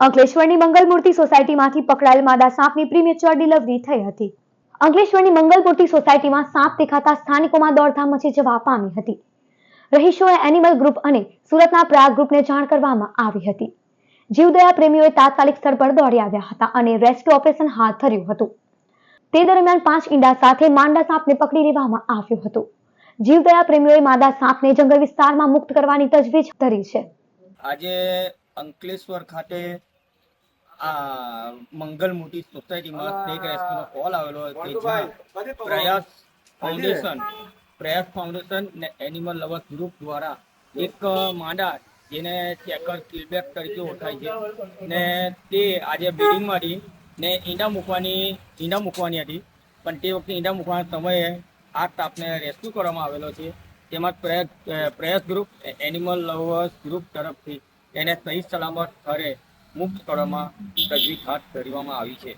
અંકલેશ્વરની મંગલમૂર્તિ સોસાયટીમાંથી પકડાયેલ માદા સાપની premature delivery થઈ હતી. અંકલેશ્વરની મંગલમૂર્તિ સોસાયટીમાં સાપ દેખાતા સ્થાનિકોમાં દોડધામ મચી જવા પામી હતી. રહીશોએ એનિમલ ગ્રુપ અને સુરતના પ્રયાગ ગ્રુપને જાણ કરવામાં આવી હતી. જીવદયા પ્રેમીઓએ તાત્કાલિક સ્થળ પર દોડી આવ્યા હતા અને રેસ્ક્યુ ઓપરેશન હાથ ધર્યું હતું. તે દરમિયાન પાંચ ઈંડા સાથે માંડા સાપને પકડી લેવામાં આવ્યો હતો. જીવદયા પ્રેમીઓએ માદા સાપને જંગલ વિસ્તારમાં મુક્ત કરવાની તજવીજ ધરી છે. આજે અંકલેશ્વર ખાતે આ મંગલ મોટી સોસાયટીમાં સ્નેક રેસ્ક્યુનો કોલ આવેલો કે જ્યાં પ્રયાસ ફાઉન્ડેશન પ્રયાસ ફાઉન્ડેશન ને એનિમલ લવર્સ ગ્રુપ દ્વારા એક માંડા જેને ચેકર કિલબેક તરીકે ઓળખાય છે ને તે આજે બ્રીડિંગમાંથી ને ઈંડા મૂકવાની ઈંડા મૂકવાની હતી. પણ તે વખતે ઈંડા મૂકવાના સમયે આ સાપને રેસ્ક્યુ કરવામાં આવેલો છે. તેમાં પ્રયાસ પ્રયાસ ગ્રુપ એનિમલ લવર્સ ગ્રુપ તરફથી એને સહી સલામત સ્થળે મુક્ત કરવામાં તજવીજ હાથ ધરવામાં આવી છે.